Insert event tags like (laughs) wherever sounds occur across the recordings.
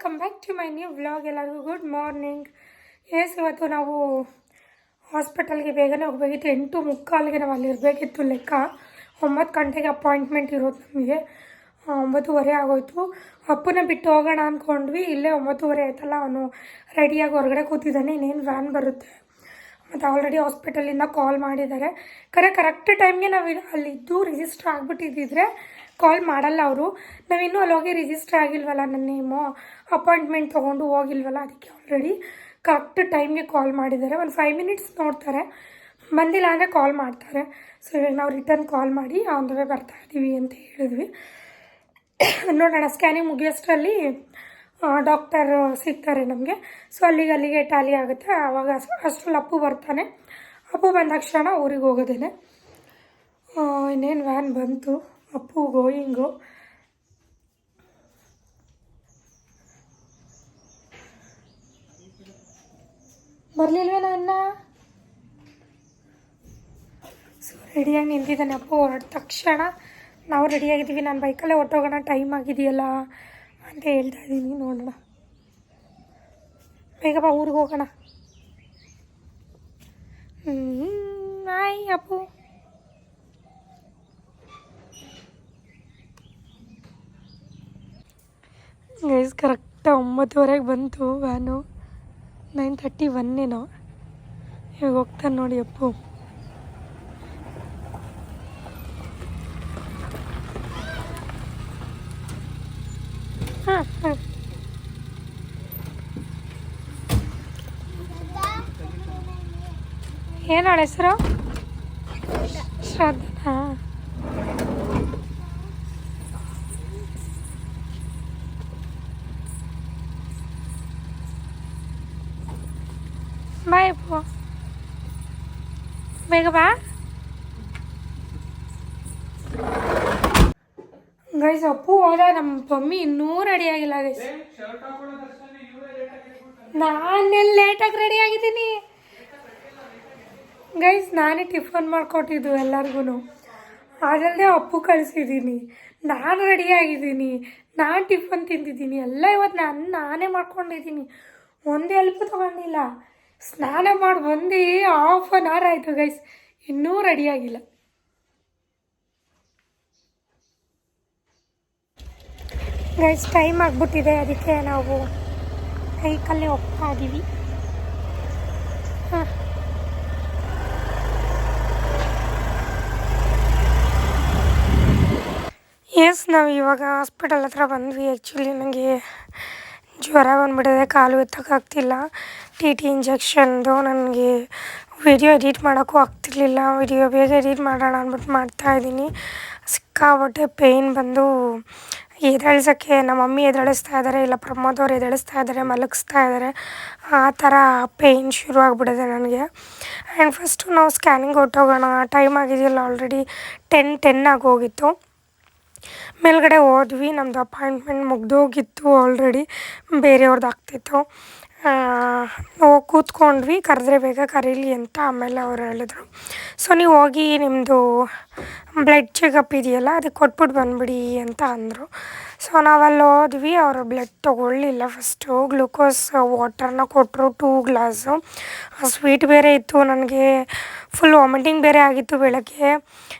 Welcome back to my new vlog ಎಲ್ಲರಿಗೂ good morning yes ಇವತ್ತು ನಾವು ಹಾಸ್ಪಿಟಲ್ಗೆ ಬೇಗನೆ ಹೋಗಬೇಕಿತ್ತು ಎಂಟು ಮುಕ್ಕಾಲಿಗೆ ನಾವು ಅಲ್ಲಿ ಇರಬೇಕಿತ್ತು ಲೆಕ್ಕ. ಒಂಬತ್ತು ಗಂಟೆಗೆ ಅಪಾಯಿಂಟ್ಮೆಂಟ್ ಇರೋದು ನಮಗೆ. ಒಂಬತ್ತುವರೆ ಆಗೋಯ್ತು. ಅಪ್ಪನ ಬಿಟ್ಟು ಹೋಗೋಣ ಅಂದ್ಕೊಂಡ್ವಿ ಇಲ್ಲೇ ಒಂಬತ್ತುವರೆ ಆಯ್ತಲ್ಲ, ಅವನು ರೆಡಿಯಾಗಿ ಹೊರಗಡೆ ಕೂತಿದ್ದಾನೆ. ಇನ್ನೇನು ವ್ಯಾನ್ ಬರುತ್ತೆ? ಮತ್ತು ಆಲ್ರೆಡಿ ಹಾಸ್ಪಿಟಲಿಂದ ಕಾಲ್ ಮಾಡಿದ್ದಾರೆ. ಕರೆ ಕರೆಕ್ಟ್ ಟೈಮ್ಗೆ ನಾವು ಅಲ್ಲಿದ್ದು ರಿಜಿಸ್ಟರ್ ಆಗಿಬಿಟ್ಟಿದ್ದಿದ್ರೆ ಕಾಲ್ ಮಾಡಲ್ಲ ಅವರು. ನಾವಿನ್ನೂ ಹೋಗಿ ರಿಜಿಸ್ಟರ್ ಆಗಿಲ್ವಲ್ಲ ನನ್ನ ನೇಮು ಅಪಾಯಿಂಟ್ಮೆಂಟ್ ತೊಗೊಂಡು ಹೋಗಿಲ್ವಲ್ಲ? ಅದಕ್ಕೆ ಆಲ್ರೆಡಿ ಕರೆಕ್ಟ್ ಟೈಮ್ಗೆ ಕಾಲ್ ಮಾಡಿದ್ದಾರೆ. ಒಂದು ಫೈವ್ ಮಿನಿಟ್ಸ್ ನೋಡ್ತಾರೆ. ಬಂದಿಲ್ಲ ಅಂದರೆ ಕಾಲ್ ಮಾಡ್ತಾರೆ. ಸೊ ಇವಾಗ ನಾವು ರಿಟರ್ನ್ ಕಾಲ್ ಮಾಡಿ ಆನ್ ದ ವೇ ಬರ್ತಾ ಇದ್ದೀವಿ ಅಂತ ಹೇಳಿದ್ವಿ. ನೋಡೋಣ. ಸ್ಕ್ಯಾನಿಂಗ್ ಮುಗಿಯೋಷ್ಟರಲ್ಲಿ ಡಾಕ್ಟರ್ ಸಿಗ್ತಾರೆ ನಮಗೆ. ಸೊ ಅಲ್ಲಿಗೆ ಅಲ್ಲಿಗೆ ಟ್ಯಾಲಿ ಆಗುತ್ತೆ. ಆವಾಗ ಅಷ್ಟರಲ್ಲಿ ಅಪ್ಪು ಬರ್ತಾನೆ. ಅಪ್ಪು ಬಂದ ತಕ್ಷಣ ಊರಿಗೆ ಹೋಗೋದೇನೆ. ಇನ್ನೇನು ವ್ಯಾನ್ ಬಂತು. ಅಪ್ಪು ಗೋಯಿಂಗು ಬರಲಿಲ್ವೇನೋ ಅನ್ನ ಸೊ ರೆಡಿಯಾಗಿ ನಿಂತಿದ್ದಾನೆ ಅಪ್ಪು. ಹೊರಟ ತಕ್ಷಣ ನಾವು ರೆಡಿಯಾಗಿದ್ದೀವಿ ನಾನು ಬೈಕಲ್ಲೇ ಹೊಟ್ಟೋಗೋಣ ಟೈಮ್ ಆಗಿದೆಯಲ್ಲ ಅಂತ ಹೇಳ್ತಾ ಇದ್ದೀನಿ. ನೋಡೋಣ. ಬೇಗ ಬಾ, ಊರಿಗೆ ಹೋಗೋಣ. ಹ್ಞೂ ಆಯ್ ಅಪ್ಪು. ಗೈಸ್ ಕರೆಕ್ಟ್ ಒಂಬತ್ತುವರೆಗೆ ಬಂತು ವ್ಯಾನು ನೈನ್ ತರ್ಟಿ ಒನ್ನೇನೋ. ಇವಾಗ ಹೋಗ್ತಾನೆ ನೋಡಿ ಅಪ್ಪು. ಏನು ಅವಳ ಹೆಸರು? ಶ್ರದ್ಧಾ ಬಾಯ್ ಅಪ್ಪು ಬೇಗ ಬಾ ಗೈಸ್ ಅಪ್ಪು ಹೋದ ನಮ್ಮ ಮಮ್ಮಿ ಇನ್ನೂ ರೆಡಿ ಆಗಿಲ್ಲ ಗೈಸ್ ನಾನೆಲ್ಲಿ ಲೇಟಾಗಿ ರೆಡಿ ಆಗಿದ್ದೀನಿ. ಗೈಸ್ ನಾನೇ ಟಿಫನ್ ಮಾಡಿಕೊಟ್ಟಿದ್ದು ಎಲ್ಲರಿಗೂ ಅದಲ್ಲದೆ ಅಪ್ಪು ಕಳಿಸಿದ್ದೀನಿ ನಾನು ರೆಡಿ ಆಗಿದ್ದೀನಿ. ನಾನು ಟಿಫನ್ ತಿಂದಿದ್ದೀನಿ. ಎಲ್ಲ ಇವತ್ತು ನಾನು ನಾನೇ ಮಾಡ್ಕೊಂಡಿದ್ದೀನಿ. ಒಂದು ಹೆಲ್ಪ್ ತೊಗೊಂಡಿಲ್ಲ. ಸ್ನಾನ ಮಾಡಿ ಬಂದು ಹಾಫ್ ಆನ್ ಅವರ್ ಆಯಿತು ಗೈಸ್ ಇನ್ನೂ ರೆಡಿ ಆಗಿಲ್ಲ. ಗೈಸ್ ಟೈಮ್ ಆಗಿಬಿಟ್ಟಿದೆ. ಅದಕ್ಕೆ ನಾವು ಬೈಕಲ್ಲೇ ಹೋಗ್ತಾ ಇದ್ದೀವಿ ಹಾಂ. ಎಸ್ ನಾವು ಇವಾಗ ಹಾಸ್ಪಿಟಲ್ ಹತ್ರ ಬಂದ್ವಿ. ಆ್ಯಕ್ಚುಲಿ ನನಗೆ ಜ್ವರ ಬಂದುಬಿಟ್ಟಿದೆ, ಕಾಲು ಎತ್ತಕ್ಕಾಗ್ತಿಲ್ಲ ಟಿ ಟಿ ಇಂಜೆಕ್ಷನ್ದು ನನಗೆ ವಿಡಿಯೋ ಎಡಿಟ್ ಮಾಡೋಕ್ಕೂ ಆಗ್ತಿರ್ಲಿಲ್ಲ. ವಿಡಿಯೋ ಬೇಗ ಎಡಿಟ್ ಮಾಡೋಣ ಅಂದ್ಬಿಟ್ಟು ಮಾಡ್ತಾಯಿದ್ದೀನಿ ಸಿಕ್ಕಾಬಟ್ಟೆ ಪೇಯ್ನ್ ಬಂದು ಎದ್ದೇಳ್ಸೋಕ್ಕೆ ನಮ್ಮ ಮಮ್ಮಿ ಎದ್ದೇಳಿಸ್ತಾ ಇದ್ದಾರೆ ಇಲ್ಲ ಪ್ರಮೋದ್ ಅವ್ರು ಎದ್ದೇಳಿಸ್ತಾ ಇದ್ದಾರೆ ಮಲಗಿಸ್ತಾ ಇದ್ದಾರೆ ಆ ಥರ ಪೇಯ್ನ್ ಶುರು ನನಗೆ. ಆ್ಯಂಡ್ ಫಸ್ಟು ನಾವು ಸ್ಕ್ಯಾನಿಂಗ್ ಹೊಟ್ಟೋಗೋಣ ಟೈಮ್ ಆಗಿದೆಯಲ್ಲ ಆಲ್ರೆಡಿ ಟೆನ್ ಟೆನ್ ಆಗೋಗಿತ್ತು. ಮೇಲ್ಗಡೆ ಹೋದ್ವಿ ನಮ್ಮದು ಅಪಾಯಿಂಟ್ಮೆಂಟ್ ಮುಗ್ದೋಗಿತ್ತು ಆಲ್ರೆಡಿ ಬೇರೆಯವ್ರದ್ದು ಆಗ್ತಿತ್ತು. ಹೋಗಿ ಕೂತ್ಕೊಂಡ್ವಿ, ಕರೆದ್ರೆ ಬೇಗ ಕರೀಲಿ ಅಂತ ಆಮೇಲೆ ಅವ್ರು ಹೇಳಿದ್ರು. ಸೊ ನೀವು ಹೋಗಿ ನಿಮ್ಮದು ಬ್ಲಡ್ ಚೆಕಪ್ ಇದೆಯಲ್ಲ, ಅದಕ್ಕೆ ಕೊಟ್ಬಿಟ್ಟು ಬಂದುಬಿಡಿ ಅಂತ ಅಂದರು. ಸೊ ನಾವಲ್ಲಿ ಹೋದ್ವಿ, ಅವರು ಬ್ಲಡ್ ತೊಗೊಳ್ಳಿಲ್ಲ ಫಸ್ಟು ಗ್ಲೂಕೋಸ್ ವಾಟರ್ನ ಕೊಟ್ಟರು ಟೂ ಗ್ಲಾಸು ಸ್ವೀಟ್ ಬೇರೆ ಇತ್ತು, ನನಗೆ ಫುಲ್ ವಾಮಿಟಿಂಗ್ ಬೇರೆ ಆಗಿತ್ತು ಬೆಳಗ್ಗೆ.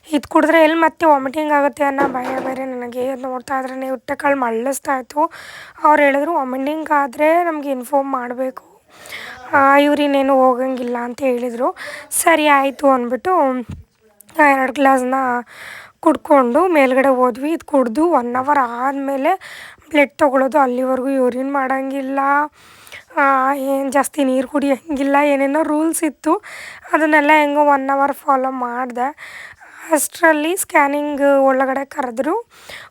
ಇದು ಕುಡಿದ್ರೆ ಎಲ್ಲಿ ಮತ್ತೆ ವಾಮಿಟಿಂಗ್ ಆಗುತ್ತೆ ಅನ್ನೋ ಭಯ ಬೇರೆ ನನಗೆ. ನೋಡ್ತಾ ಇದ್ರೆ ಹೊಟ್ಟೆ ಕಾಳು ಮಳ್ಳಿಸ್ತಾ ಇತ್ತು. ಅವ್ರು ಹೇಳಿದ್ರು ವಾಮಿಟಿಂಗ್ ಆದರೆ ನಮಗೆ ಇನ್ಫಾರ್ಮ್ ಮಾಡಬೇಕು. ಇವ್ರಿನ್ನೇನು ಹೋಗಂಗಿಲ್ಲ ಅಂತ ಹೇಳಿದರು. ಸರಿ ಆಯಿತು ಅಂದ್ಬಿಟ್ಟು ಎರಡು ಗ್ಲಾಸ್ನ ಕುಡ್ಕೊಂಡು ಮೇಲ್ಗಡೆ ಹೋದ್ವಿ. ಇದು ಕುಡಿದು ಒನ್ ಅವರ್ ಆದಮೇಲೆ ಬ್ಲಡ್ ತೊಗೊಳೋದು ಅಲ್ಲಿವರೆಗೂ ಯೂರಿನ್ ಮಾಡೋಂಗಿಲ್ಲ. ಏನು ಜಾಸ್ತಿ ನೀರು ಕುಡಿಯೋಂಗಿಲ್ಲ. ಏನೇನೋ ರೂಲ್ಸ್ ಇತ್ತು. ಅದನ್ನೆಲ್ಲ ಹೆಂಗೋ ಒನ್ ಅವರ್ ಫಾಲೋ ಮಾಡಿದೆ. ಅಷ್ಟರಲ್ಲಿ ಸ್ಕ್ಯಾನಿಂಗ್ ಒಳಗಡೆ ಕರೆದ್ರು.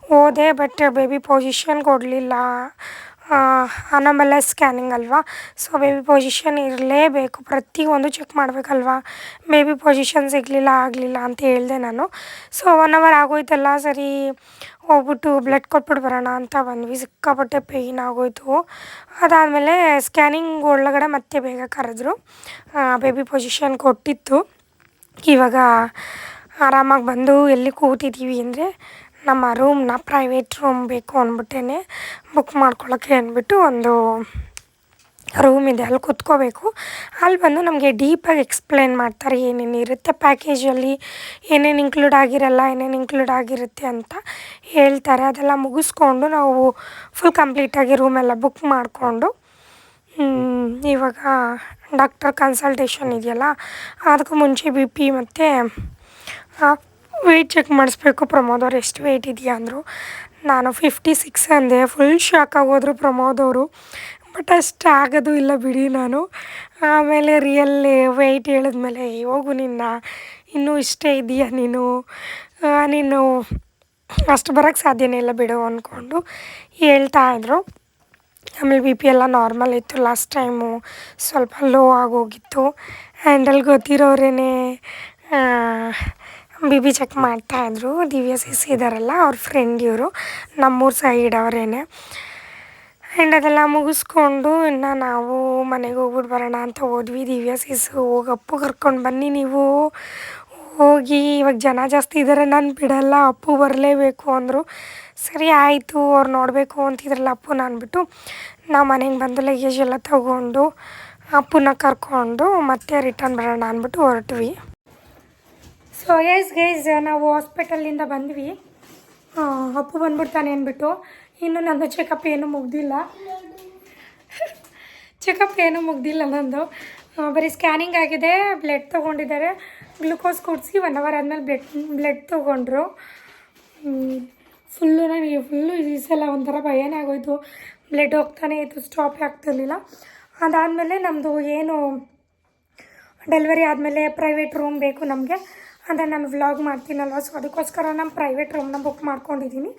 ಹೋದೆ ಬಟ್ ಬೇಬಿ ಪೊಸಿಷನ್ ಕೊಡಲಿಲ್ಲ. ಅನಮಲಸ್ ಸ್ಕ್ಯಾನಿಂಗ್ ಅಲ್ವಾ? ಸೊ ಬೇಬಿ ಪೊಸಿಷನ್ ಇರಲೇಬೇಕು. ಪ್ರತಿಯೊಂದು ಚೆಕ್ ಮಾಡಬೇಕಲ್ವಾ? ಬೇಬಿ ಪೊಸಿಷನ್ ಸಿಗಲಿಲ್ಲ, ಆಗಲಿಲ್ಲ ಅಂತ ಹೇಳಿದೆ ನಾನು. ಸೊ ಒನ್ ಅವರ್ ಆಗೋಯ್ತಲ್ಲ, ಸರಿ, ಹೋಗ್ಬಿಟ್ಟು ಬ್ಲಡ್ ಕೊಟ್ಬಿಟ್ಟು ಬರೋಣ ಅಂತ ಬಂದ್ವಿ. ಸಿಕ್ಕಾಪಟ್ಟೆ ಪೇಯ್ನ್ ಆಗೋಯ್ತು. ಅದಾದಮೇಲೆ ಸ್ಕ್ಯಾನಿಂಗ್ ಒಳಗಡೆ ಮತ್ತೆ ಬೇಗ ಕರೆದ್ರು. ಬೇಬಿ ಪೊಸಿಷನ್ ಕೊಟ್ಟಿತ್ತು. ಇವಾಗ ಆರಾಮಾಗಿ ಬಂದು ಎಲ್ಲಿ ಕೂತಿದ್ದೀವಿ ಅಂದರೆ ನಮ್ಮ ರೂಮ್ನ ಪ್ರೈವೇಟ್ ರೂಮ್ ಬೇಕು ಅಂದ್ಬಿಟ್ಟೇ ಬುಕ್ ಮಾಡ್ಕೊಳ್ಳೋಕ್ಕೆ ಅಂದ್ಬಿಟ್ಟು ಒಂದು ರೂಮ್ ಇದೆ. ಅಲ್ಲಿ ಕೂತ್ಕೋಬೇಕು. ಅಲ್ಲಿ ಬಂದು ನಮಗೆ ಡೀಪಾಗಿ ಎಕ್ಸ್ಪ್ಲೇನ್ ಮಾಡ್ತಾರೆ ಏನೇನು ಇರುತ್ತೆ ಪ್ಯಾಕೇಜಲ್ಲಿ ಏನೇನು ಇನ್ಕ್ಲೂಡ್ ಆಗಿರಲ್ಲ, ಏನೇನು ಇನ್ಕ್ಲೂಡ್ ಆಗಿರುತ್ತೆ ಅಂತ ಹೇಳ್ತಾರೆ. ಅದೆಲ್ಲ ಮುಗಿಸ್ಕೊಂಡು ನಾವು ಫುಲ್ ಕಂಪ್ಲೀಟಾಗಿ ರೂಮೆಲ್ಲ ಬುಕ್ ಮಾಡಿಕೊಂಡು ಇವಾಗ ಡಾಕ್ಟರ್ ಕನ್ಸಲ್ಟೇಷನ್ ಇದೆಯಲ್ಲ, ಅದಕ್ಕೂ ಮುಂಚೆ ಬಿ ಪಿ ಮತ್ತು ವೆಯ್ಟ್ ಚೆಕ್ ಮಾಡಿಸ್ಬೇಕು. ಪ್ರಮೋದ್ ಅವ್ರು ಎಷ್ಟು ವೆಯ್ಟ್ ಇದೆಯಾ ಅಂದರು. ನಾನು ಫಿಫ್ಟಿ ಸಿಕ್ಸ್ ಅಂದೆ. ಫುಲ್ ಶಾಕ್ ಆಗೋದ್ರು ಪ್ರಮೋದ್ ಅವರು. ಬಟ್ ಅಷ್ಟು ಆಗೋದು ಇಲ್ಲ ಬಿಡಿ ನಾನು. ಆಮೇಲೆ ರಿಯಲ್ ವೆಯ್ಟ್ ಹೇಳಿದ್ಮೇಲೆ ಹೋಗು ನಿನ್ನ. ಇನ್ನೂ ಇಷ್ಟೇ ಇದೆಯಾ ನೀನು. ನೀನು ಅಷ್ಟು ಬರೋಕ್ಕೆ ಸಾಧ್ಯನೇ ಇಲ್ಲ ಬಿಡು, ಅಂದ್ಕೊಂಡು ಹೇಳ್ತಾ ಇದ್ರು. ಆಮೇಲೆ ಬಿ ಪಿ ಎಲ್ಲ ನಾರ್ಮಲ್ ಇತ್ತು. ಲಾಸ್ಟ್ ಟೈಮು ಸ್ವಲ್ಪ ಲೋ ಆಗೋಗಿತ್ತು. ಆ್ಯಂಡ್ ಅಲ್ಲಿ ಗೊತ್ತಿರೋರೇ ಬಿ ಬಿ ಚೆಕ್ ಮಾಡ್ತಾಯಿದ್ರು ದಿವ್ಯ ಸಿಸ್ ಇದ್ದಾರಲ್ಲ ಅವ್ರ ಫ್ರೆಂಡ್ ಇವರು. ನಮ್ಮೂರ ಸೈಡ್ ಅವರೇನೆ. ಆ್ಯಂಡ್ ಅದೆಲ್ಲ ಮುಗಿಸ್ಕೊಂಡು ಇನ್ನು ನಾವು ಮನೆಗೆ ಹೋಗ್ಬಿಟ್ಟು ಬರೋಣ ಅಂತ ಹೋದ್ವಿ. ದಿವ್ಯ ಸಿಸ್ ಹೋಗಿ ಅಪ್ಪು ಕರ್ಕೊಂಡು ಬನ್ನಿ ನೀವು. ಹೋಗಿ, ಇವಾಗ ಜನ ಜಾಸ್ತಿ ಇದ್ದಾರೆ ನಾನು ಬಿಡಲ್ಲ, ಅಪ್ಪು ಬರಲೇಬೇಕು ಅಂದರು. ಸರಿ ಆಯಿತು, ಅವ್ರು ನೋಡಬೇಕು ಅಂತಿದ್ರಲ್ಲ ಅಪ್ಪು ಬಿಟ್ಟು. ನಾವು ಮನೆಗೆ ಬಂದು ಲಗೇಜ್ ಎಲ್ಲ ತಗೊಂಡು ಅಪ್ಪನ್ನ ಕರ್ಕೊಂಡು ಮತ್ತೆ ರಿಟರ್ನ್ ಬರೋಣ ಅಂದ್ಬಿಟ್ಟು ಹೊರಟ್ವಿ. ಸೊ ಎಸ್ ಗೈಸ್ ನಾವು ಹಾಸ್ಪಿಟಲಿಂದ ಬಂದ್ವಿ. ಅಪ್ಪು ಬಂದ್ಬಿಡ್ತಾನೆ ಅಂದ್ಬಿಟ್ಟು. ಇನ್ನು ನಂದು ಚೆಕಪ್ ಏನೂ ಮುಗ್ದಿಲ್ಲ. (laughs) ಚೆಕಪ್ ಏನೂ ಮುಗ್ದಿಲ್ಲ ನಂದು. ಬರೀ ಸ್ಕ್ಯಾನಿಂಗ್ ಆಗಿದೆ ಬ್ಲಡ್ ತೊಗೊಂಡಿದ್ದಾರೆ. ಗ್ಲುಕೋಸ್ ಕೊಡಿಸಿ ಒನ್ ಅವರ್ ಆದಮೇಲೆ ಬ್ಲಡ್ ಬ್ಲಡ್ ತೊಗೊಂಡ್ರು. ಫುಲ್ಲು ನನಗೆ ಫುಲ್ಲು ಈ ಸಲ ಒಂಥರ ಭಯನೇ ಆಗೋಯ್ತು. ಬ್ಲಡ್ ಹೋಗ್ತಾನೆ ಇತ್ತು ಸ್ಟಾಪ್ ಆಗ್ತಿರ್ಲಿಲ್ಲ. ಅದಾದಮೇಲೆ ನಮ್ಮದು ಏನು ಡೆಲಿವರಿ ಆದಮೇಲೆ ಪ್ರೈವೇಟ್ ರೂಮ್ ಬೇಕು ನಮಗೆ. ಅಂದರೆ ನಾನು ವ್ಲಾಗ್ ಮಾಡ್ತೀನಲ್ವ? ಸೊ ಅದಕ್ಕೋಸ್ಕರ ನಾನು ಪ್ರೈವೇಟ್ ರೂಮ್ನ ಬುಕ್ ಮಾಡ್ಕೊಂಡಿದ್ದೀನಿ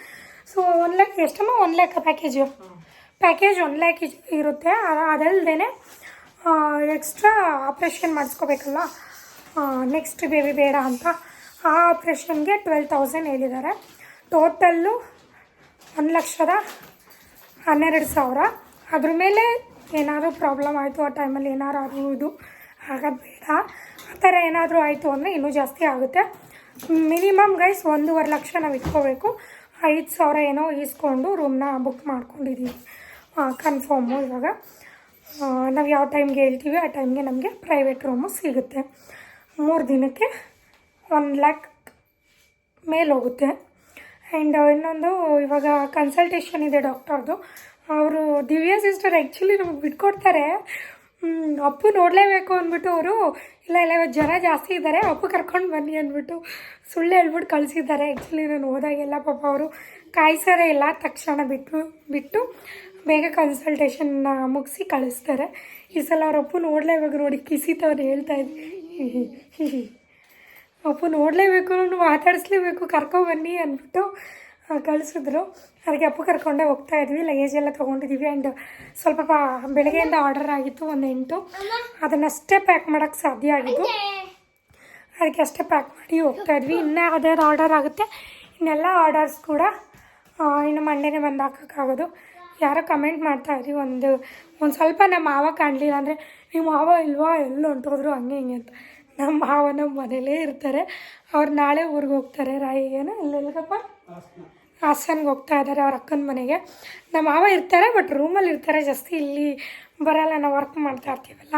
so one lakh ಎಷ್ಟಮ್ಮ? One lakh package package one lakh ಇರುತ್ತೆ. ಅದಲ್ಲದೆ ಎಕ್ಸ್ಟ್ರಾ ಆಪ್ರೇಷನ್ ಮಾಡಿಸ್ಕೋಬೇಕಲ್ಲ? ನೆಕ್ಸ್ಟ್ ಬೇಬಿ ಬೇಡ ಅಂತ. ಆ ಆಪ್ರೇಷನ್ಗೆ ಟ್ವೆಲ್ ತೌಸಂಡ್ ಹೇಳಿದ್ದಾರೆ. ಟೋಟಲ್ಲು ಒಂದು ಲಕ್ಷದ ಹನ್ನೆರಡು ಸಾವಿರ. ಅದ್ರ ಮೇಲೆ ಏನಾದರೂ ಪ್ರಾಬ್ಲಮ್ ಆಯಿತು ಆ ಟೈಮಲ್ಲಿ ಏನಾರು ಆಗುವುದು ಆಗೋದು ಬೇಡ ಆ ಥರ ಏನಾದರೂ ಆಯಿತು ಅಂದರೆ ಇನ್ನೂ ಜಾಸ್ತಿ ಆಗುತ್ತೆ. ಮಿನಿಮಮ್ ಗೈಸ್ ಒಂದೂವರೆ ಲಕ್ಷ ನಾವು ಇಟ್ಕೋಬೇಕು. ಐದು ಸಾವಿರ ಏನೋ ಈಸ್ಕೊಂಡು ರೂಮ್ನ ಬುಕ್ ಮಾಡ್ಕೊಂಡಿದ್ದೀವಿ ಕನ್ಫರ್ಮು ಇವಾಗ. ನಾವು ಯಾವ ಟೈಮ್ಗೆ ಹೇಳ್ತೀವಿ, ಆ ಟೈಮ್ಗೆ ನಮಗೆ ಪ್ರೈವೇಟ್ ರೂಮು ಸಿಗುತ್ತೆ. ಮೂರು ದಿನಕ್ಕೆ ಒನ್ ಲ್ಯಾಕ್ ಮೇಲೆ ಹೋಗುತ್ತೆ. ಆ್ಯಂಡ್ ಇನ್ನೊಂದು ಇವಾಗ ಕನ್ಸಲ್ಟೇಷನ್ ಇದೆ ಡಾಕ್ಟರ್ದು ಅವರು ದಿವ್ಯಾ ಸಿಸ್ಟರ್ ಆ್ಯಕ್ಚುಲಿ ನಮಗೆ ಬಿಟ್ಕೊಡ್ತಾರೆ. ಅಪ್ಪು ನೋಡಲೇಬೇಕು ಅಂದ್ಬಿಟ್ಟು ಅವರು, ಇಲ್ಲ ಇಲ್ಲ, ಇವತ್ತು ಜನ ಜಾಸ್ತಿ ಇದ್ದಾರೆ, ಅಪ್ಪು ಕರ್ಕೊಂಡು ಬನ್ನಿ ಅಂದ್ಬಿಟ್ಟು ಸುಳ್ಳು ಹೇಳ್ಬಿಟ್ಟು ಕಳಿಸಿದ್ದಾರೆ. ಆ್ಯಕ್ಚುಲಿ ನಾನು ಹೋದಾಗೆಲ್ಲ ಪಾಪ ಅವರು ಕಾಯಿಸೋರೇ ಇಲ್ಲ. ತಕ್ಷಣ ಬಿಟ್ಟು ಬಿಟ್ಟು ಬೇಗ ಕನ್ಸಲ್ಟೇಷನ್ನ ಮುಗಿಸಿ ಕಳಿಸ್ತಾರೆ. ಈ ಸಲ ಅವ್ರ ಅಪ್ಪು ನೋಡಲೇಬೇಕು ನೋಡಿ, ಕಿಸಿತವ್ರು ಹೇಳ್ತಾ ಇದ್ವಿ ಅಪ್ಪು ನೋಡಲೇಬೇಕು ಮಾತಾಡಿಸ್ಲೇಬೇಕು ಕರ್ಕೊಬನ್ನಿ ಅಂದ್ಬಿಟ್ಟು ಕಳಿಸಿದ್ರು. ಅದಕ್ಕೆ ಅಪ್ಪು ಕರ್ಕೊಂಡೆ ಹೋಗ್ತಾ ಇದ್ವಿ ಲಗೇಜ್ ಎಲ್ಲ ತೊಗೊಂಡಿದ್ದೀವಿ ಆ್ಯಂಡ್ ಸ್ವಲ್ಪ ಬೆಳಗ್ಗೆಯಿಂದ ಆರ್ಡರ್ ಆಗಿತ್ತು ಒಂದು ಎಂಟು. ಅದನ್ನಷ್ಟೇ ಪ್ಯಾಕ್ ಮಾಡೋಕ್ಕೆ ಸಾಧ್ಯ ಆಗಿದ್ದು. ಅದಕ್ಕೆ ಅಷ್ಟೇ ಪ್ಯಾಕ್ ಮಾಡಿ ಹೋಗ್ತಾ ಇದ್ವಿ. ಇನ್ನೂ ಯಾವುದೇ ಆರ್ಡರ್ ಆಗುತ್ತೆ. ಇನ್ನೆಲ್ಲ ಆರ್ಡರ್ಸ್ ಕೂಡ ಇನ್ನು ಮಂಡೇನೆ ಬಂದು ಹಾಕೋಕ್ಕಾಗೋದು ಯಾರೋ ಕಮೆಂಟ್ ಮಾಡ್ತಾ ಇದ್ರಿ, ಒಂದು ಒಂದು ಸ್ವಲ್ಪ ನಮ್ಮ ಮಾವ ಕಾಣಲಿಲ್ಲ ಅಂದರೆ ನಿಮ್ಮ ಮಾವ ಇಲ್ವಾ? ಎಲ್ಲಿ ಹೊಂಟೋದ್ರು ಹಂಗೆ ಹಿಂಗೆ ಅಂತ. ನಮ್ಮ ಮಾವ ನಮ್ಮ ಮನೇಲೇ ಇರ್ತಾರೆ. ಅವ್ರು ನಾಳೆ ಊರಿಗೆ ಹೋಗ್ತಾರೆ. ರಾಯಿಗೇನ ಎಲ್ಲೆಲ್ಗಪ್ಪ ಹಾಸನ್ಗೆ ಹೋಗ್ತಾ ಇದ್ದಾರೆ ಅವ್ರ ಅಕ್ಕನ ಮನೆಗೆ. ನಮ್ಮ ಮಾವ ಇರ್ತಾರೆ ಬಟ್ ರೂಮಲ್ಲಿ ಇರ್ತಾರೆ ಜಾಸ್ತಿ ಇಲ್ಲಿ ಬರಲ್ಲ ನಾವು ವರ್ಕ್ ಮಾಡ್ತಾ ಇರ್ತೀವಲ್ಲ.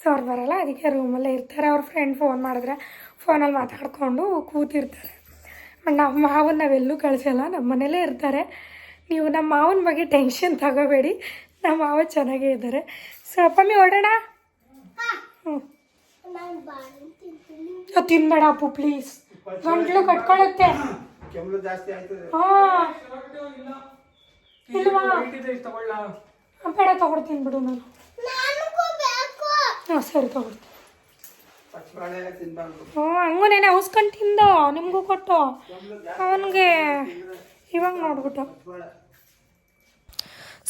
ಸೊ ಅವ್ರು ಬರಲ್ಲ ಅದಕ್ಕೆ ರೂಮಲ್ಲೇ ಇರ್ತಾರೆ. ಅವ್ರ ಫ್ರೆಂಡ್ ಫೋನ್ ಮಾಡಿದ್ರೆ ಫೋನಲ್ಲಿ ಮಾತಾಡಿಕೊಂಡು ಕೂತಿರ್ತಾರೆ. ಬಟ್ ನಮ್ಮ ಮಾವನ್ನ ನಾವೆಲ್ಲೂ ಕಳಿಸಲ್ಲ ನಮ್ಮ ಮನೇಲೇ ಇರ್ತಾರೆ. ನೀವು ನಮ್ಮ ಮಾವನ ಬಗ್ಗೆ ಟೆನ್ಷನ್ ತಗೋಬೇಡಿ ನಮ್ಮ ಮಾವ ಚೆನ್ನಾಗೇ ಇದ್ದಾರೆ. ಸೊ ಅಪ್ಪಮ್ಮಿ ಹೊಡೋಣ ಹ್ಞೂ ತಿನ್ಬೇಡ ಅಪ್ಪು ಪ್ಲೀಸ್ ಗಂಟ್ಲು ಕಟ್ಕೊಳ್ಳುತ್ತೆ ಕೆಮ್ಮಲು ಜಾಸ್ತಿ ಆಯ್ತದೆ. ಹಾ. ಇಲ್ವಾ? ಬೇಡ ತಗೊಡ್ತೀನಿ ಬಿಡು ನಾನು. ಹಾಂ ಸರಿ ತಗೊಡ್ತೀನಿ. ಪಚ್ಚಬಾಳೆ ತಿನ್ಬಾರ್ದು. ಹ್ಞೂ ಹಂಗೂ ನೆನೆ ಅವಸ್ಕೊಂಡು ತಿಂದು ನಿಮಗೂ ಕೊಟ್ಟು. ಅವನಿಗೆ ಇವಾಗ ನೋಡ್ಬಿಟ್ಟು.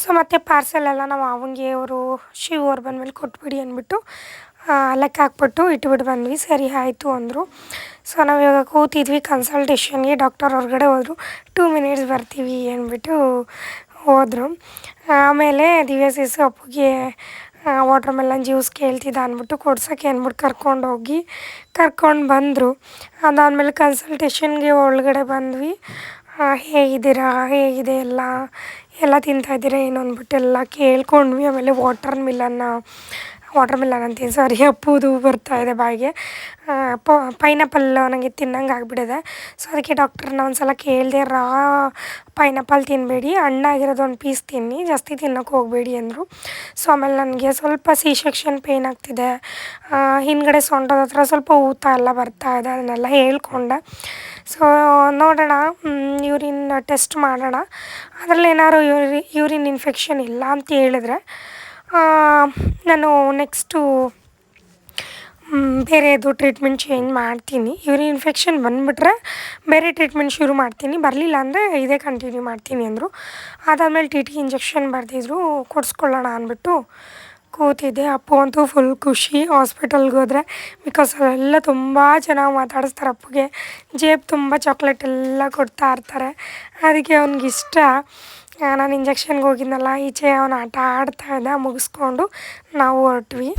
ಸೊ ಮತ್ತೆ ಪಾರ್ಸೆಲ್ ಎಲ್ಲ ನಾವು ಅವಂಗೆ ಅವರು ಶಿವ್ ಅವ್ರು ಬಂದಮೇಲೆ ಕೊಟ್ಬಿಡಿ ಅಂದ್ಬಿಟ್ಟು ಲೆಕ್ಕ ಹಾಕ್ಬಿಟ್ಟು ಇಟ್ಬಿಟ್ಟು ಬಂದ್ವಿ. ಸರಿ ಆಯಿತು ಅಂದರು. ಸೊ ನಾವು ಇವಾಗ ಕೂತಿದ್ವಿ ಕನ್ಸಲ್ಟೇಷನ್ಗೆ ಡಾಕ್ಟರ್ ಹೊರಗಡೆ ಹೋದರು. ಟೂ ಮಿನಿಟ್ಸ್ ಬರ್ತೀವಿ ಅಂದ್ಬಿಟ್ಟು ಹೋದರು. ಆಮೇಲೆ ದಿವ್ಯ ಸಿಸು ಅಪ್ಪುಗೆ ವಾಟರ್ ಮೆಲನ್ ಜ್ಯೂಸ್ ಕೇಳ್ತಿದ್ದ ಅಂದ್ಬಿಟ್ಟು ಕೊಡ್ಸೋಕ್ಕೆ ಅಂದ್ಬಿಟ್ಟು ಕರ್ಕೊಂಡು ಹೋಗಿ, ಕರ್ಕೊಂಡು ಬಂದರು. ಅದಾದಮೇಲೆ ಕನ್ಸಲ್ಟೇಷನ್ಗೆ ಒಳಗಡೆ ಬಂದ್ವಿ. ಹೇಗಿದ್ದೀರಾ, ಹೇಗಿದೆ ಎಲ್ಲ ಎಲ್ಲ ತಿಂತಾಯಿದ್ದೀರಾ ಏನು ಅಂದ್ಬಿಟ್ಟು ಎಲ್ಲ ಕೇಳ್ಕೊಂಡ್ವಿ. ಆಮೇಲೆ ವಾಟರ್ ಮಿಲನ್ನ ವಾಟರ್ ಅಂತೀನಿ ಸಾರಿ ಅಪ್ಪುದು ಬರ್ತಾ ಇದೆ ಬಾಯಿಗೆ. ಪೈನಾಪಲ್ ನನಗೆ ತಿನ್ನಂಗೆ ಆಗಿಬಿಟ್ಟಿದೆ. ಸೊ ಅದಕ್ಕೆ ಡಾಕ್ಟ್ರನ್ನ ಒಂದು ಸಲ ಕೇಳಿದೆ, ರಾ ಪೈನಾಪಲ್ ತಿನ್ನಬೇಡಿ ಹಣ್ಣಾಗಿರೋದು ಒಂದು ಪೀಸ್ ತಿನ್ನಿ. ಜಾಸ್ತಿ ತಿನ್ನೋಕೆ ಹೋಗಬೇಡಿ ಅಂದರು. ಸೊ ಆಮೇಲೆ ನನಗೆ ಸ್ವಲ್ಪ ಸಿ ಸೆಕ್ಷನ್ ಪೇಯ್ನ್ ಆಗ್ತಿದೆ ಹಿಂದ್ಗಡೆ ಸೊಂಟದ ಹತ್ರ ಸ್ವಲ್ಪ ಊತ ಎಲ್ಲ ಬರ್ತಾ ಇದೆ, ಅದನ್ನೆಲ್ಲ ಹೇಳ್ಕೊಂಡೆ. ಸೊ ನೋಡೋಣ ಯೂರಿನ್ ಟೆಸ್ಟ್ ಮಾಡೋಣ. ಅದರಲ್ಲಿ ಏನಾದ್ರು ಯೂರಿ ಯೂರಿನ್ ಇನ್ಫೆಕ್ಷನ್ ಇಲ್ಲ ಅಂತ ಹೇಳಿದ್ರೆ ನಾನು ನೆಕ್ಸ್ಟು ಬೇರೆದು ಟ್ರೀಟ್ಮೆಂಟ್ ಚೇಂಜ್ ಮಾಡ್ತೀನಿ. ಯೂರಿನ್ ಇನ್ಫೆಕ್ಷನ್ ಬಂದುಬಿಟ್ರೆ ಬೇರೆ ಟ್ರೀಟ್ಮೆಂಟ್ ಶುರು ಮಾಡ್ತೀನಿ. ಬರಲಿಲ್ಲ ಅಂದರೆ ಇದೇ ಕಂಟಿನ್ಯೂ ಮಾಡ್ತೀನಿ ಅಂದರು. ಅದಾದಮೇಲೆ ಟಿ ಟಿ ಇಂಜೆಕ್ಷನ್ ಬರೆದಿದ್ರು, ಕೊಡಿಸ್ಕೊಳ್ಳೋಣ ಅಂದ್ಬಿಟ್ಟು ಕೂತಿದ್ದೆ. ಅಪ್ಪು ಅಂತೂ ಫುಲ್ ಖುಷಿ. ಹಾಸ್ಪಿಟಲ್ಗೆ ಹೋದರೆ ಬಿಕಾಸ್ ಅಲ್ಲೆಲ್ಲ ತುಂಬ ಚೆನ್ನಾಗಿ ಮಾತಾಡಿಸ್ತಾರೆ ಅಪ್ಪುಗೆ. ಜೇಬ್ ತುಂಬ ಚಾಕ್ಲೇಟ್ ಎಲ್ಲ ಕೊಡ್ತಾ ಇರ್ತಾರೆ. ಅದಕ್ಕೆ ಅವ್ನಿಗೆ ಇಷ್ಟ. ನಾನು ಇಂಜೆಕ್ಷನ್ಗೆ ಹೋಗಿದ್ನಲ್ಲ, ಈಚೆ ಅವನು ಆಟ ಆಡ್ತಾ ಇದ್ದ, ಮುಗಿಸ್ಕೊಂಡು ನಾವು ಹೊರಟ್ವಿ.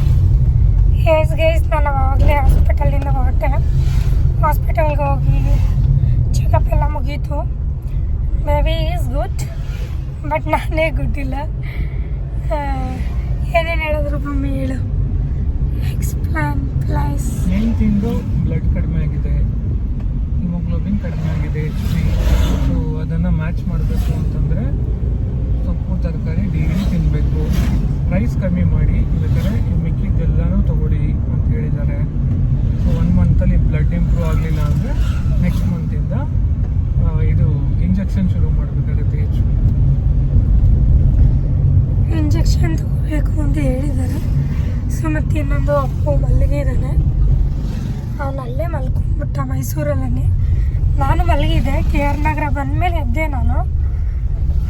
ಗೇಸ್ ಗೇಸ್ ನಾನು ಆವಾಗಲೇ ಹಾಸ್ಪಿಟಲಿಂದ ಹೊರಟೆ. ಹಾಸ್ಪಿಟಲ್ಗೆ ಹೋಗಿ ಚೆಕಪ್ ಎಲ್ಲ ಮುಗೀತು. ಮೇಬಿ ಈಸ್ ಗುಡ್ ಬಟ್ ನಾನೇ ಗುಡ್ ಇಲ್ಲ ಏನೇನು ಹೇಳಿದ್ರು ಮಮ್ಮಿ ಹೇಳು. ಎಕ್ಸ್ಪ್ಲಾನ್ ಪ್ಲಸ್ ಬ್ಲಡ್ ಕಡಿಮೆ ಆಗಿದೆ. ಹಿಮೋಗ್ಲೋಬಿನ್ ಕಡಿಮೆ ಆಗಿದೆ. ಮ್ಯಾಚ್ ಮಾಡಬೇಕು ಅಂತಂದರೆ ಸೊಪ್ಪು, ತರಕಾರಿ ಡೈಲಿ ತಿನ್ನಬೇಕು ರೈಸ್ ಕಮ್ಮಿ ಮಾಡಿ ಬೇಕಾದ್ರೆ ಮಿಕ್ಕಿದ್ದೆಲ್ಲನೂ ತಗೊಳ್ಳಿ ಅಂತ ಹೇಳಿದ್ದಾರೆ. ಸೊ ಒನ್ ಮಂತಲ್ಲಿ ಬ್ಲಡ್ ಇಂಪ್ರೂವ್ ಆಗಲಿಲ್ಲ ಅಂದರೆ ನೆಕ್ಸ್ಟ್ ಮಂತಿಂದ ಇದು ಇಂಜೆಕ್ಷನ್ ಶುರು ಮಾಡಬೇಕಾಗುತ್ತೆ ಹೆಚ್ಚು. ಇಂಜೆಕ್ಷನ್ ತಗೋಬೇಕು ಅಂತ ಹೇಳಿದ್ದಾರೆ. ಸೊ ಮತ್ತು ಇನ್ನೊಂದು ಅಪ್ಪು ಇದ್ದಾನೆ. ಅವನು ಅಲ್ಲೇ ಮಲ್ಕೊಂಡ್ಬಿಟ್ಟ ಮೈಸೂರಲ್ಲೇ. ನಾನು ಮಲಗಿದ್ದೆ, ಕೆ ಆರ್ ನಗರ ಬಂದಮೇಲೆ ಎದ್ದೆ ನಾನು.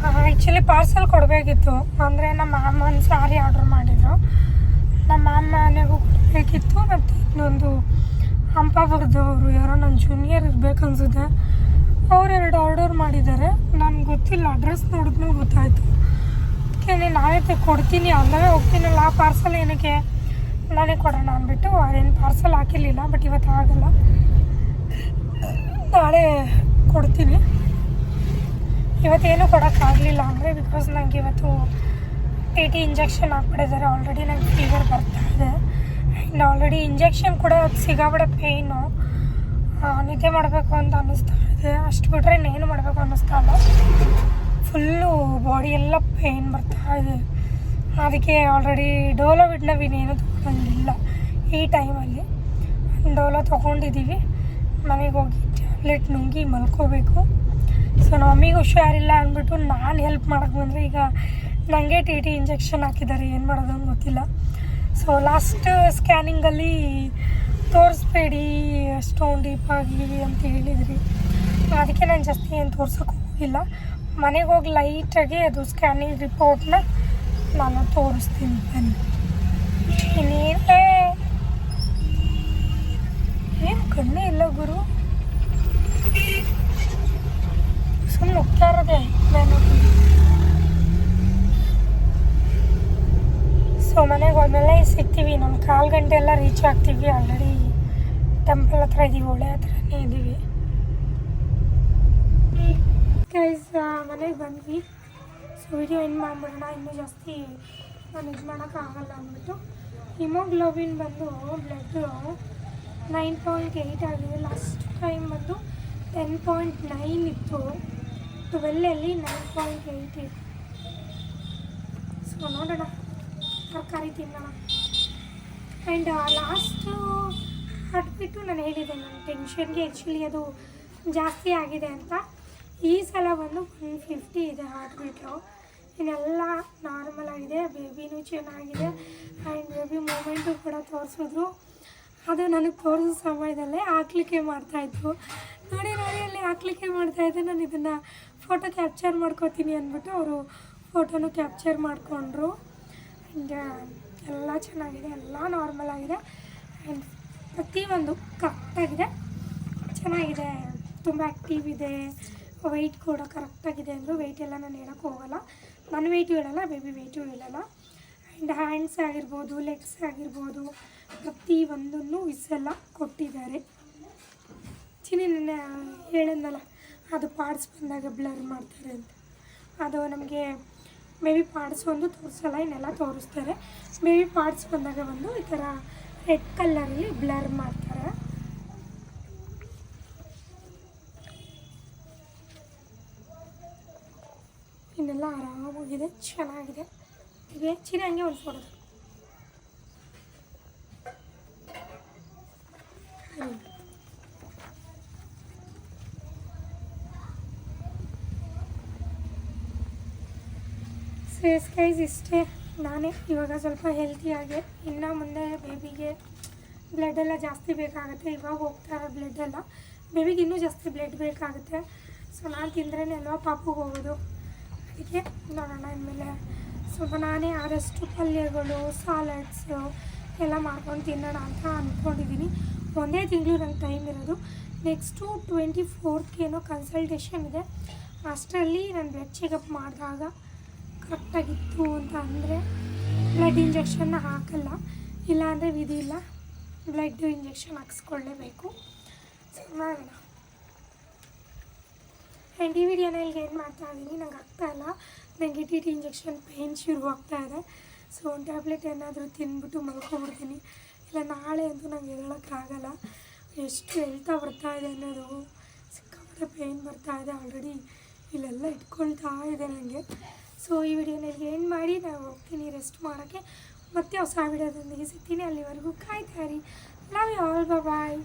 ಆ್ಯಕ್ಚುಲಿ ಪಾರ್ಸಲ್ ಕೊಡಬೇಕಿತ್ತು, ಅಂದರೆ ನಮ್ಮ ಮಾಮ ಒಂದು ಸಾರಿ ಆರ್ಡ್ರ್ ಮಾಡಿದ್ರು. ನಮ್ಮ ಮ್ಯಾಮ್ ಮನೆಗೂ ಕೊಡಬೇಕಿತ್ತು, ಮತ್ತು ಇನ್ನೊಂದು ಹಂಪ ಬರೆದವರು ಯಾರೋ ನನ್ನ ಜೂನಿಯರ್ ಇರಬೇಕು ಅನ್ಸುತ್ತೆ. ಎರಡು ಆರ್ಡರ್ ಮಾಡಿದ್ದಾರೆ. ನನಗೆ ಗೊತ್ತಿಲ್ಲ ಅಡ್ರೆಸ್ ನೋಡಿದ್ಮೇಲೆ ಗೊತ್ತಾಯಿತು. ಅದಕ್ಕೆ ತೆ, ಕೊಡ್ತೀನಿ ಅಂದಾಗ ಹೋಗ್ತೀನಲ್ಲ, ಆ ಪಾರ್ಸಲ್ ಏನಕ್ಕೆ? ನಾನೇ ಕೊಡೋಣ ಅಂದ್ಬಿಟ್ಟು ಅದೇನು ಪಾರ್ಸಲ್ ಹಾಕಿರಲಿಲ್ಲ ಬಟ್ ಇವತ್ತು ಆಗಲ್ಲ. ನಾಳೆ ಕೊಡ್ತೀನಿ. ಇವತ್ತೇನು ಕೊಡೋಕ್ಕಾಗಲಿಲ್ಲ ಅಂದರೆ ಬಿಕಾಸ್ ನನಗೆ ಇವತ್ತು ಟಿ ಟಿ ಇಂಜೆಕ್ಷನ್ ಹಾಕ್ಬಿಟ್ಟಿದ್ದಾರೆ. ಆಲ್ರೆಡಿ ನಂಗೆ ಫೀವರ್ ಬರ್ತಾ ಇದೆ. ಆ್ಯಂಡ್ ಆಲ್ರೆಡಿ ಇಂಜೆಕ್ಷನ್ ಕೂಡ ಅದು ಸಿಗಾಬಿಡೆ ಪೇಯ್ನು ನಿದ್ದೆ ಮಾಡಬೇಕು ಅಂತ ಅನ್ನಿಸ್ತಾ ಇದೆ. ಅಷ್ಟು ಬಿಟ್ಟರೆ ಇನ್ನೇನು ಮಾಡಬೇಕು ಅನ್ನಿಸ್ತಾ ಇಲ್ಲ. ಫುಲ್ಲು ಬಾಡಿ ಎಲ್ಲ ಪೇಯ್ನ್ ಬರ್ತಾ ಇದೆ. ಅದಕ್ಕೆ ಆಲ್ರೆಡಿ ಡೋಲೋ ಬಿಡ್ನವಿನೇನು ತೊಗೊಂಡಿಲ್ಲ. ಈ ಟೈಮಲ್ಲಿ ಡೋಲೋ ತೊಗೊಂಡಿದ್ದೀವಿ. ಮನೆಗೆ ಹೋಗಿ ಟ್ಯಾಬ್ಲೆಟ್ ನುಂಗಿ ಮಲ್ಕೋಬೇಕು. ಸೊ ನಮ್ಮ ಮಮ್ಮಿಗೆ ಹುಷಾರಿಲ್ಲ ಅಂದ್ಬಿಟ್ಟು ನಾನು ಹೆಲ್ಪ್ ಮಾಡೋಕ್ಕೆ ಬಂದರೆ ಈಗ ನನಗೆ ಟಿ ಟಿ ಇಂಜೆಕ್ಷನ್ ಹಾಕಿದ್ದಾರೆ. ಏನು ಮಾಡೋದು ಅಂತ ಗೊತ್ತಿಲ್ಲ. ಸೊ ಲಾಸ್ಟ್ ಸ್ಕ್ಯಾನಿಂಗಲ್ಲಿ ತೋರಿಸ್ಬೇಡಿ ಸ್ಟೋನ್ ಡೀಪ್ ಅಂತ ಹೇಳಿದ್ರಿ. ಅದಕ್ಕೆ ನಾನು ಜಾಸ್ತಿ ಏನು ತೋರ್ಸೋಕೆ ಹೋಗಿಲ್ಲ. ಮನೆಗೆ ಹೋಗಿ ಲೈಟಾಗಿ ಅದು ಸ್ಕ್ಯಾನಿಂಗ್ ರಿಪೋರ್ಟ್ನ ನಾನು ತೋರಿಸ್ತೀನಿ. ಬನ್ನಿ. ಇನ್ನೇನೇ ಏನು ಕಣ್ಣೇ ಇಲ್ಲ ಗುರು. ಸುಮ್ಮನೆ ಹೋಗ್ತಾ ಇರೋದೆ ನಾನು ಸೊ ಮನೆಗೆ ಹೋದ್ಮೇಲೆ ಸಿಗ್ತೀವಿ. ನಮ್ಮ ಕಾಲು ಗಂಟೆ ಎಲ್ಲ ರೀಚ್ ಆಗ್ತೀವಿ ಆಲ್ರೆಡಿ ಟೆಂಪಲ್ ಹತ್ರ ಇದ್ದೀವಿ ಒಳ್ಳೆ ಹತ್ರನೇ ಇದ್ದೀವಿ ಗೈಸ್ ಮನೆಗೆ ಬಂದ್ವಿ. ಸೊ ವಿಡಿಯೋ ಏನು ಮಾಡ್ಬಿಡೋಣ. ಇನ್ನೂ ಜಾಸ್ತಿ ನಾನು ಇದು ಮಾಡೋಕ್ಕಾಗಲ್ಲ ಅಂದ್ಬಿಟ್ಟು. ಹಿಮೋಗ್ಲೋಬಿನ್ ಬಂದು ಬ್ಲಡ್ಡು ನೈನ್ ಪಾಯಿಂಟ್ ಏಯ್ಟ್ ಆಗಿದೆ. ಲಾಸ್ಟ್ ಟೈಮ್ ಬಂದು ಟೆನ್ ಪಾಯಿಂಟ್ ನೈನ್ ಇತ್ತು. ಟ್ವೆಲ್ಲಲ್ಲಿ ನೈನ್ ಪಾಯಿಂಟ್ ಏಯ್ಟ್ ಇತ್ತು. ಸೊ ನೋಡೋಣ. ತರಕಾರಿ ತಿನ್ನೋಣ. ಆ್ಯಂಡ್ ಲಾಸ್ಟು ಹಾಟ್ಬಿಟ್ಟು ನಾನು ಹೇಳಿದೆ ನನ್ನ ಟೆನ್ಷನ್ಗೆ ಆ್ಯಕ್ಚುಲಿ ಅದು ಜಾಸ್ತಿ ಆಗಿದೆ ಅಂತ. ಈ ಸಲ ಬಂದು ಒನ್ ಫಿಫ್ಟಿ ಇದೆ ಹಾರ್ಟ್ ಬೀಟು ಇನ್ನೆಲ್ಲ ನಾರ್ಮಲ್ ಆಗಿದೆ ಬೇಬಿನೂ ಚೆನ್ನಾಗಿದೆ. ಆ್ಯಂಡ್ ಬೇಬಿ ಮೂಮೆಂಟು ಕೂಡ ತೋರಿಸಿದ್ರು. ಅದು ನನಗೆ ತೋರಿಸೋ ಸಮಯದಲ್ಲೇ ಹಾಕ್ಲಿಕ್ಕೆ ಮಾಡ್ತಾಯಿದ್ರು ನೋಡಿ ನೋಡಿ, ಅಲ್ಲಿ ಹಾಕ್ಲಿಕ್ಕೆ ಮಾಡ್ತಾಯಿದ್ದೆ ನಾನು ಇದನ್ನು ಫೋಟೋ ಕ್ಯಾಪ್ಚರ್ ಮಾಡ್ಕೋತೀನಿ ಅಂದ್ಬಿಟ್ಟು ಅವರು ಫೋಟೋನು ಕ್ಯಾಪ್ಚರ್ ಮಾಡಿಕೊಂಡ್ರು. ಆ್ಯಂಡ್ ಎಲ್ಲ ಚೆನ್ನಾಗಿದೆ, ಎಲ್ಲ ನಾರ್ಮಲ್ ಆಗಿದೆ. ಆ್ಯಂಡ್ ಪ್ರತಿಯೊಂದು ಕರೆಕ್ಟಾಗಿದೆ ಚೆನ್ನಾಗಿದೆ, ತುಂಬ ಆ್ಯಕ್ಟಿವ್ ಇದೆ. ವೆಯ್ಟ್ ಕೂಡ ಕರೆಕ್ಟಾಗಿದೆ ಅಂದರು. ವೆಯ್ಟ್ ಎಲ್ಲ ನಾನು ಹೇಳೋಕ್ಕೆ ಹೋಗಲ್ಲ. ನನ್ನ ವೆಯ್ಟು ಹೇಳಲ್ಲ ಬೇಬಿ ವೆಯ್ಟು ಹೇಳಲ್ಲ. ಆ್ಯಂಡ್ ಹ್ಯಾಂಡ್ಸ್ ಆಗಿರ್ಬೋದು ಲೆಗ್ಸ್ ಆಗಿರ್ಬೋದು ಪ್ರತಿ ಒಂದನ್ನು ವಿಸೆಲ್ಲ ಕೊಟ್ಟಿದ್ದಾರೆ. ಚಿನಿ ನನ್ನ ಹೇಳಿದ್ನಲ್ಲ, ಅದು ಪಾರ್ಟ್ಸ್ ಬಂದಾಗ ಬ್ಲರ್ ಮಾಡ್ತಾರೆ ಅಂತ. ಅದು ನಮಗೆ ಮೇ ಬಿ ಪಾರ್ಟ್ಸ್ ಒಂದು ತೋರಿಸಲ್ಲ, ಇನ್ನೆಲ್ಲ ತೋರಿಸ್ತಾರೆ. ಮೇ ಬಿ ಪಾರ್ಟ್ಸ್ ಬಂದಾಗ ಬಂದು ಈ ಥರ ರೆಡ್ ಕಲ್ಲರಲ್ಲಿ ಬ್ಲರ್ ಮಾಡ್ತಾರೆ. ಇನ್ನೆಲ್ಲ ಆರಾಮಾಗಿದೆ, ಚೆನ್ನಾಗಿದೆ. ಹೀಗೆ ಚಿರಿ ಹಂಗೆ ಒಂದು ಫೋಟೋ ಸೇಸ್ ಗೈಸ್ ಇಷ್ಟೇ. ನಾನೇ ಇವಾಗ ಸ್ವಲ್ಪ ಹೆಲ್ತಿಯಾಗಿ ಇನ್ನು ಮುಂದೆ ಬೇಬಿಗೆ ಬ್ಲಡ್ ಎಲ್ಲ ಜಾಸ್ತಿ ಬೇಕಾಗುತ್ತೆ. ಇವಾಗ ಹೋಗ್ತಾ ಇರೋ ಬ್ಲಡ್ ಎಲ್ಲ. ಬೇಬಿಗೆ ಇನ್ನೂ ಜಾಸ್ತಿ ಬ್ಲಡ್ ಬೇಕಾಗುತ್ತೆ. ಸೊ ನಾನು ತಿಂದ್ರೇ ಅಲ್ವಾ ಪಾಪುಗೆ ಹೋಗೋದು. ಅದಕ್ಕೆ ನೋಡೋಣ ಇನ್ಮೇಲೆ. ಸ್ವಲ್ಪ ನಾನೇ ಆದಷ್ಟು ಪಲ್ಯಗಳು ಸಾಲಡ್ಸು ಎಲ್ಲ ಮಾಡ್ಕೊಂಡು ತಿನ್ನೋಣ ಅಂತ ಅಂದ್ಕೊಂಡಿದ್ದೀನಿ ಒಂದೇ ತಿಂಗಳು ನಂಗೆ ಟೈಮ್ ಇರೋದು. ನೆಕ್ಸ್ಟು ಟ್ವೆಂಟಿ ಫೋರ್ತ್ಗೇನೋ ಕನ್ಸಲ್ಟೇಷನ್ ಇದೆ. ಅಷ್ಟರಲ್ಲಿ ನಾನು ಬ್ಲಡ್ ಚೆಕಪ್ ಮಾಡಿದಾಗ ಕರೆಕ್ಟಾಗಿತ್ತು ಅಂತ ಅಂದರೆ ಬ್ಲಡ್ ಇಂಜೆಕ್ಷನ್ನ ಹಾಕಲ್ಲ, ಇಲ್ಲಾಂದರೆ ವಿಧಿ ಇಲ್ಲ. ಬ್ಲಡ್ ಇಂಜೆಕ್ಷನ್ ಹಾಕ್ಸ್ಕೊಳ್ಳೇಬೇಕು. ಸೊ ಆ್ಯಂಡ್ ಈ ವಿಡಿಯೋನ ಇಲ್ಲಿಗೆ ಏನು ಮಾಡ್ತಾ ಇದ್ದೀನಿ. ನಂಗೆ ಆಗ್ತಾ ಇಲ್ಲ. ನನಗೆ ಟಿ ಟಿ ಇಂಜೆಕ್ಷನ್ ಪೇಯ್ನ್ ಶುರು ಇದೆ. ಸೊ ಒಂದು ಟ್ಯಾಬ್ಲೆಟ್ ಏನಾದರೂ ತಿಂದ್ಬಿಟ್ಟು ಮಲ್ಕೊಬಿಡ್ತೀನಿ ಇಲ್ಲ, ನಾಳೆ ಅಂತೂ ನಂಗೆ ಹೇಳೋಕ್ಕಾಗಲ್ಲ ಎಷ್ಟು ಹೇಳ್ತಾ ಬರ್ತಾ ಇದೆ ಅನ್ನೋದು ಸಿಕ್ಕಾಪಟ್ಟೆ ಪೇಯ್ನ್ ಬರ್ತಾ ಇದೆ ಆಲ್ರೆಡಿ ಇಲ್ಲೆಲ್ಲ ಇಟ್ಕೊಳ್ತಾ ಇದೆ ನನಗೆ ಸೊ ಈ ವಿಡಿಯೋನ ಇಲ್ಲಿಗೆ ಏನು ಮಾಡಿ, ನಾವು ಹೋಗ್ತೀನಿ ರೆಸ್ಟ್ ಮಾಡೋಕ್ಕೆ ಮತ್ತೆ ಹೊಸ ವಿಡಿಯೋದೊಂದಿಗೆ ಸಿಗ್ತೀನಿ. ಅಲ್ಲಿವರೆಗೂ ಕಾಯ್ತಾ ಇರಿ. Love you all bye